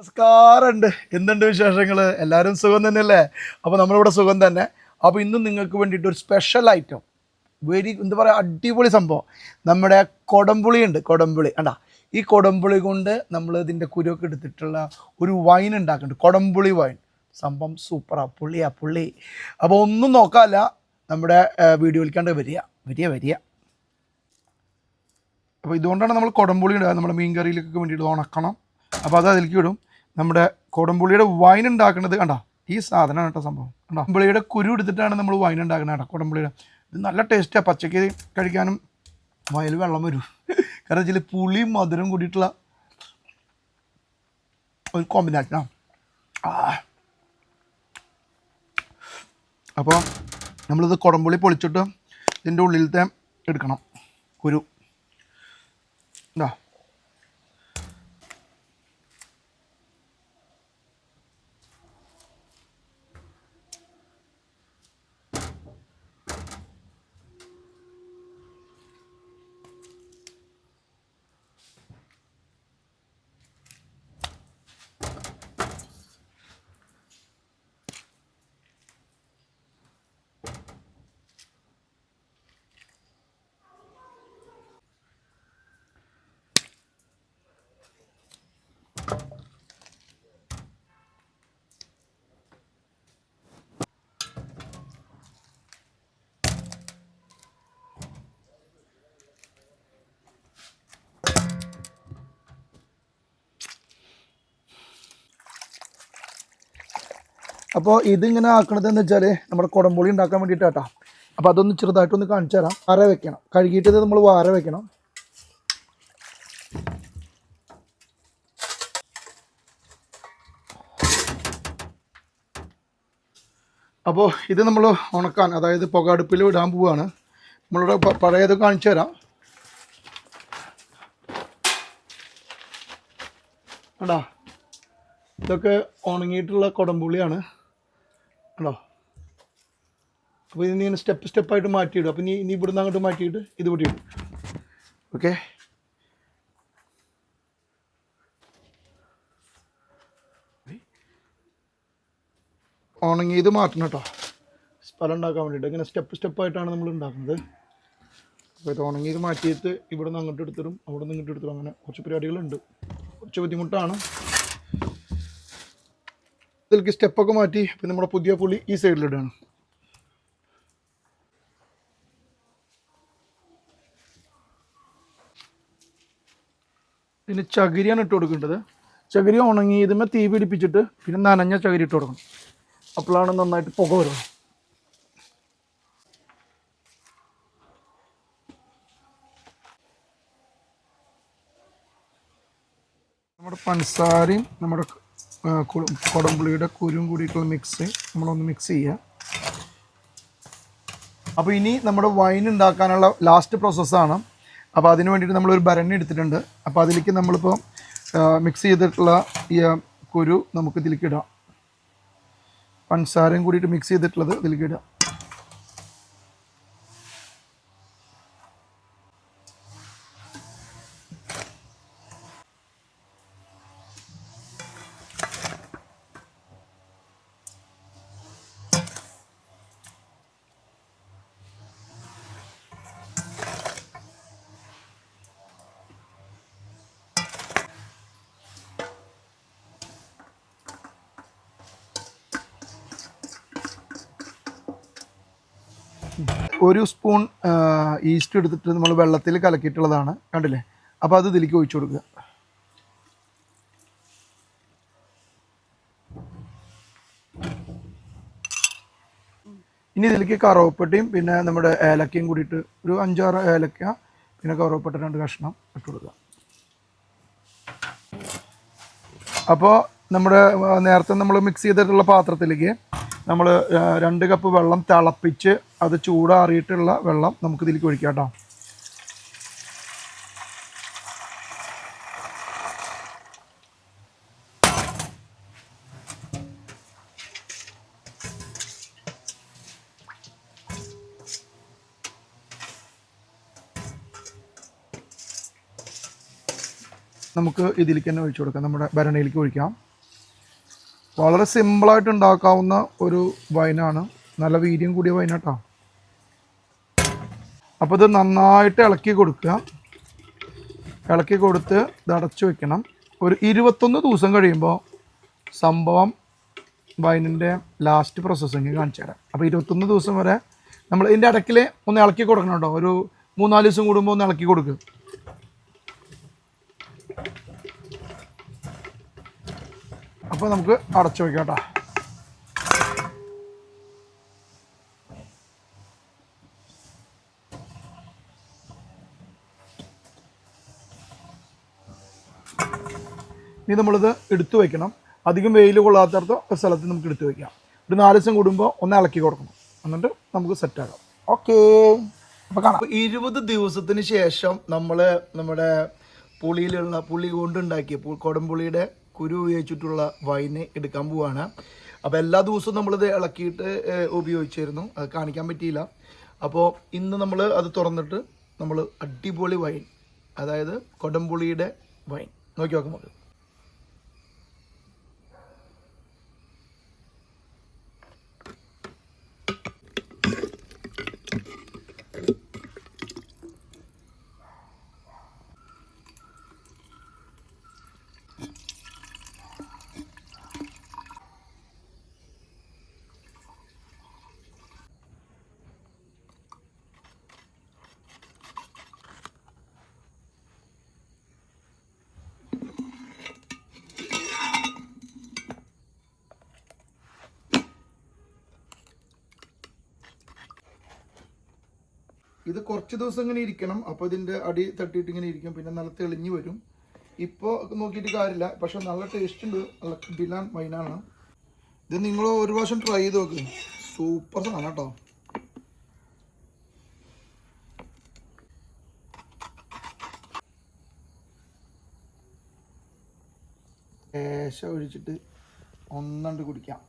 നമസ്കാരമുണ്ട്. എന്തുണ്ട് വിശേഷങ്ങൾ എല്ലാവരും സുഖം തന്നെയല്ലേ? അപ്പോൾ നമ്മളിവിടെ സുഖം തന്നെ. അപ്പോൾ ഇന്നും നിങ്ങൾക്ക് വേണ്ടിയിട്ട് ഒരു സ്പെഷ്യൽ ഐറ്റം വെരി എന്താ പറയുക അടിപൊളി സംഭവം. നമ്മുടെ കൊടംപുളി ഉണ്ട് കൊടംപുളി. കണ്ടാ ഈ കൊടംപുളി കൊണ്ട് നമ്മൾ ഇതിന്റെ കുരുവൊക്കെ എടുത്തിട്ടുള്ള ഒരു വൈൻ ഉണ്ടാക്കുന്നുണ്ട്. കൊടംപുളി വൈൻ സംഭവം സൂപ്പറാ പുള്ളിയാ പുള്ളി അപ്പോൾ ഒന്നും നോക്കാമല്ല നമ്മുടെ വീഡിയോയിലേക്കാണ്ട് വരിക. വരിക വരിക. അപ്പോൾ ഇതുകൊണ്ടാണ് നമ്മൾ കൊടംപുളി ഇടുക. നമ്മുടെ മീൻ കറിയിലേക്കൊക്കെ വേണ്ടിയിട്ട് ഉണക്കണം. അപ്പോൾ അത് അതിലേക്ക് ഇടും. നമ്മുടെ കൊടംപുളിയുടെ വൈൻ ഉണ്ടാക്കുന്നത് കണ്ടോ ഈ സാധനമാണ് കേട്ടോ സംഭവം. കണ്ടോ കുടംപുളിയുടെ കുരു എടുത്തിട്ടാണ് നമ്മൾ വൈൻ ഉണ്ടാക്കുന്നത് കേട്ടോ കുടംപുളിയുടെ. ഇത് നല്ല ടേസ്റ്റാണ് പച്ചക്ക് കഴിക്കാനും വയൽ വെള്ളം വരും. കാരണം വെച്ചാൽ പുളിയും മധുരം കൂടിയിട്ടുള്ള ഒരു കോമ്പിനേഷനാണ് അപ്പോൾ നമ്മളിത് കുടംപുളി പൊളിച്ചിട്ട് ഇതിന്റെ ഉള്ളിലത്തെ എടുക്കണം. കുരു. ഇതാ. അപ്പോൾ ഇതിങ്ങനെ ആക്കണത് എന്ന് വെച്ചാൽ നമ്മുടെ കുടംപുളി ഉണ്ടാക്കാൻ വേണ്ടിയിട്ട് കേട്ടോ അപ്പോൾ അതൊന്ന് ചെറുതായിട്ടൊന്ന് കാണിച്ചു തരാം. വാര വെക്കണം. കഴുകിയിട്ട് ഇത് നമ്മൾ വാര വെക്കണം. അപ്പോൾ ഇത് നമ്മൾ ഉണക്കാൻ അതായത് പുക അടുപ്പിൽ ഇടാൻ പോവുകയാണ് നമ്മളിവിടെ പഴയത് കാണിച്ചു തരാം. ഇതൊക്കെ ഉണങ്ങിയിട്ടുള്ള കുടംപുളിയാണ്. കണ്ടോ അപ്പോൾ ഇത് ഇങ്ങനെ സ്റ്റെപ്പ് സ്റ്റെപ്പായിട്ട് മാറ്റിയിടും. അപ്പോൾ നീ ഇനി ഇവിടുന്ന് അങ്ങോട്ട് മാറ്റിയിട്ട് ഇത് ഇവിടെ ഇടും. ഓക്കെ ഉണങ്ങിയത് മാറ്റണം കേട്ടോ. സ്ഥലം ഉണ്ടാക്കാൻ വേണ്ടിയിട്ട്. ഇങ്ങനെ സ്റ്റെപ്പ് സ്റ്റെപ്പായിട്ടാണ് നമ്മൾ ഉണ്ടാക്കുന്നത്. അപ്പോൾ ഇത് ഉണങ്ങിയത് മാറ്റിയിട്ട് ഇവിടെ നിന്ന് അങ്ങോട്ട് എടുത്തിടും. അവിടെ നിന്ന് ഇങ്ങോട്ട് എടുത്തിടും. അങ്ങനെ കുറച്ച് പരിപാടികളുണ്ട്. കുറച്ച് ബുദ്ധിമുട്ടാണ്. ഇതിലേക്ക് സ്റ്റെപ്പൊക്കെ മാറ്റി പിന്നെ നമ്മുടെ പുതിയ പുള്ളി ഈ സൈഡിലിടുകയാണ് പിന്നെ ചകിരിയാണ് ഇട്ട് കൊടുക്കേണ്ടത്. ചകിരി ഉണങ്ങി ഇതുമേ തീ പിടിപ്പിച്ചിട്ട് പിന്നെ നനഞ്ഞ ചകിരി ഇട്ട് കൊടുക്കണം. അപ്പോഴാണ് നന്നായിട്ട് പുക വരുന്നത്. നമ്മുടെ പഞ്ചസാരയും നമ്മുടെ കുടംപുളിയുടെ കുരും കൂടിയിട്ടുള്ള മിക്സ് നമ്മളൊന്ന് മിക്സ് ചെയ്യുക അപ്പോൾ ഇനി നമ്മുടെ വൈൻ ഉണ്ടാക്കാനുള്ള ലാസ്റ്റ് പ്രോസസ്സാണ് അപ്പോൾ അതിന് വേണ്ടിയിട്ട് നമ്മളൊരു ഭരണി എടുത്തിട്ടുണ്ട്. അപ്പോൾ അതിലേക്ക് നമ്മളിപ്പോൾ മിക്സ് ചെയ്തിട്ടുള്ള ഈ കുരു നമുക്ക് ഇതിലേക്ക് ഇടാം. പഞ്ചസാരയും കൂടിയിട്ട് മിക്സ് ചെയ്തിട്ടുള്ളത് ഇതിലേക്ക് ഇടാം. ഒരു സ്പൂൺ ഈസ്റ്റ് എടുത്തിട്ട് നമ്മൾ വെള്ളത്തിൽ കലക്കിയിട്ടുള്ളതാണ്. കണ്ടില്ലേ? അപ്പോൾ അത് ഇതിലേക്ക് ഒഴിച്ചു കൊടുക്കുക. ഇനി ഇതിലേക്ക് കറുവപ്പട്ടയും പിന്നെ നമ്മുടെ ഏലക്കയും കൂടിയിട്ട് ഒരു അഞ്ചാറ് ഏലക്ക പിന്നെ കറുവപ്പട്ട രണ്ട് കഷ്ണം ഇട്ട് കൊടുക്കുക. അപ്പോൾ നമ്മുടെ നേരത്തെ നമ്മൾ മിക്സ് ചെയ്തിട്ടുള്ള പാത്രത്തിലേക്ക് നമ്മൾ രണ്ട് കപ്പ് വെള്ളം തിളപ്പിച്ച് അത് ചൂടാറിയിട്ടുള്ള വെള്ളം നമുക്ക് ഇതിലേക്ക് ഒഴിക്കാം കേട്ടോ. നമുക്ക് ഇതിലേക്ക് തന്നെ ഒഴിച്ചു കൊടുക്കാം. നമ്മുടെ ഭരണിയിലേക്ക് ഒഴിക്കാം. വളരെ സിമ്പിളായിട്ട് ഉണ്ടാക്കാവുന്ന ഒരു വൈനാണ് നല്ല വീര്യം കൂടിയ വൈനാട്ടോ അപ്പോൾ ഇത് നന്നായിട്ട് ഇളക്കി കൊടുക്കുക. ഇളക്കി കൊടുത്ത് ഇത് അടച്ചു വെക്കണം. ഒരു ഇരുപത്തൊന്ന് ദിവസം കഴിയുമ്പോൾ സംഭവം വൈനിന്റെ ലാസ്റ്റ് പ്രോസസ്സിങ് കാണിച്ചു തരാം. അപ്പോൾ ഇരുപത്തൊന്ന് ദിവസം വരെ നമ്മൾ ഇതിന്റെ ഇടയ്ക്കിൽ ഒന്ന് ഇളക്കി കൊടുക്കണം കേട്ടോ. ഒരു മൂന്നാൽ ദിവസം കൂടുമ്പോൾ ഒന്ന് ഇളക്കി കൊടുക്കുക അപ്പോൾ നമുക്ക് അടച്ചു വയ്ക്കാം കേട്ടോ. ഇനി നമ്മളിത് എടുത്തു വയ്ക്കണം അധികം വെയിൽ കൊള്ളാത്തടത്ത് ഒരു സ്ഥലത്ത് നമുക്ക് എടുത്തു വയ്ക്കാം ഒരു നാല് ദിവസം കൂടുമ്പോൾ ഒന്ന് ഇളക്കി കൊടുക്കണം. എന്നിട്ട് നമുക്ക് സെറ്റാക്കാം ഓക്കേ. അപ്പോൾ കാണാം. ഇരുപത് ദിവസത്തിന് ശേഷം നമ്മൾ നമ്മുടെ പുളിയിലുള്ള പുളി കൊണ്ടുണ്ടാക്കിയ കൊടംപുളിയുടെ കുരു ഉപയോഗിച്ചിട്ടുള്ള വൈന് എടുക്കാൻ പോവാണ്. അപ്പോൾ എല്ലാ ദിവസവും നമ്മളിത് ഇളക്കിയിട്ട് ഉപയോഗിച്ചിരുന്നു. അത് കാണിക്കാൻ പറ്റിയില്ല. അപ്പോൾ ഇന്ന് നമ്മൾ അത് തുറന്നിട്ട് നമ്മൾ അടിപൊളി വൈൻ അതായത് കൊടംപുളിയുടെ വൈൻ. നോക്കി നോക്കാം നമുക്ക്. ഇത് കുറച്ച് ദിവസം ഇങ്ങനെ ഇരിക്കണം. അപ്പോൾ ഇതിന്റെ അടി തട്ടിയിട്ട് ഇങ്ങനെ ഇരിക്കും. പിന്നെ നല്ല തെളിഞ്ഞു വരും. ഇപ്പോൾ നോക്കിയിട്ട് കാര്യമില്ല. പക്ഷെ നല്ല ടേസ്റ്റ് ഉണ്ട്. നല്ല കിടിലാൻ വൈനാണ് ഇത് നിങ്ങൾ ഒരു പ്രാവശ്യം ട്രൈ ചെയ്ത് നോക്ക്. സൂപ്പർ സാധനം കേട്ടോ. ഏശ ഒഴിച്ചിട്ട് ഒന്നണ്ട് കുടിക്കാം.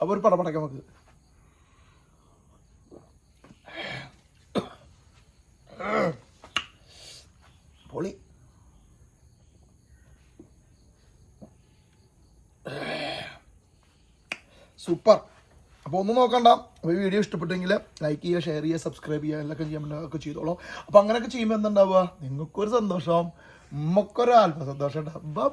അപ്പോൾ ഒരു പടപടക്കാം നമുക്ക്. പൊളി. സൂപ്പർ. അപ്പോൾ ഒന്നും നോക്കണ്ട. അപ്പോൾ വീഡിയോ ഇഷ്ടപ്പെട്ടെങ്കിൽ ലൈക്ക് ചെയ്യുക ഷെയർ ചെയ്യുക സബ്സ്ക്രൈബ് ചെയ്യുക എല്ലാം ചെയ്യാൻ ഒക്കെ ചെയ്തോളൂ. അപ്പോൾ അങ്ങനെയൊക്കെ ചെയ്യുമ്പോൾ എന്തുണ്ടാവുക നിങ്ങൾക്കൊരു സന്തോഷം. നമുക്കൊരു ആത്മസന്തോഷം ഉണ്ടാവും. ബൈ